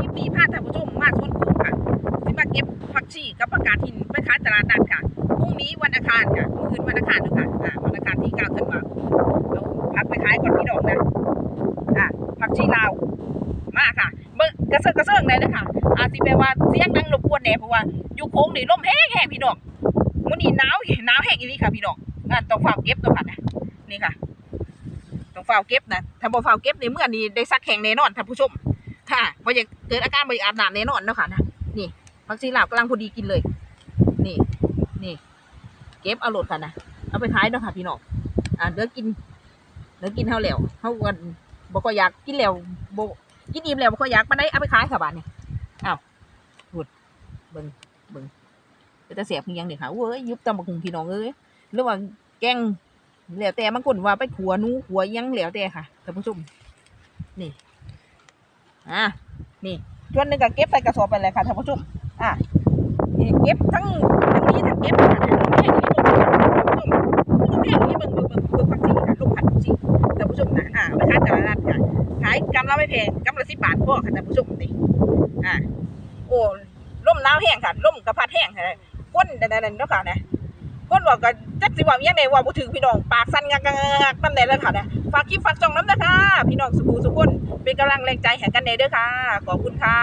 คลิปนี้พาท่านผู้ชมมาสวนกุ้งค่ะสิมาเก็บผักชีกับผักกาดหินไปขายตลาดนัดค่ะพรุ่งนี้วันอังคารค่ะคืนวันอังคารด้วยค่ะอ่าวันอังคารที่9ธันวาคมเอาผักไปขายก่อนพี่น้องนะอ่าผักชีลาวมาค่ะเบิ่งกระเซิงกระเซิงเลยนะคะอาจสิแปลว่าเสียงดังรบกวนแน่เพราะว่าอยู่โค้งนี่ลมแห้งๆพี่น้องมื้อนี้หนาวหนาวแห้งอีหลีค่ะพี่น้องอ่าต้องฝ้าเก็บตัวค่ะนะนี่ค่ะต้องฝ้าเก็บนะถ้าบ่ฝ้าเก็บในเมื่อนี้ได้ซักแข็งแน่นอนท่านผู้ชม ค่ะพอจะเกิดอาการบริอาบน้ำแน่นอนเนาะค่ะนะนี่ผักชีลาวกำลังพอดีกินเลย นี่ นี่ เก็บเอาโหลดค่ะนะเอาไปขายเนาะค่ะ พี่น้องอ่าเดี๋ยวกินเดี๋ยวกินเท่าแล้วเท่ากันบกอยากกินแล้วบกินอิ่มแล้วบกอยากปานใดเอาไปขายค่ะบาดนี้อ้าวพูดเบิ่งเบิ่งเป็นตาเสียบยังเด้ค่ะเว้ยยุบตำบักหุ่งพี่น้องเอ้ยหรือว่าแกงแล้วแต่บางคนว่าไปขัวนู้ขัวยังแล้วแต่ค่ะท่านผู้ชมนี่ อะนี่ส่วนหนึ่งก็เก็บใส่กระสอบไปเลยค่ะท่านผู้ชมอะเก็บทั้งทั้งนี้ทั้งเก็บทั้งแม่นี้เบิ่งท่านผู้ชมลูกแม่นี้เบิ่งเบิ่งเบิ่งผักชีค่ะลูกผักชีท่านผู้ชมนะอะไปขายตลาดนัดค่ะขายกำละไม่แพงกำละสิบบาทพ่อค่ะท่านผู้ชมนี่อะโอ้ร่มหนาวแห้งค่ะร่มกระพัดแห้งค่ะก้นนั่นนั่นเนาะค่ะนะ ก้นบอกกันจักสิว่ามีหยังไงว่าบ่ถึงพี่น้องปากสั่นงักงักๆนั่นแหละเลยค่ะนะฝากคลิปฝากจองน้ำนะคะพี่น้องสุขุสุขคนเป็นกำลังแรงใจแห่งกันเนเด้อค่ะขอบคุณค่ะ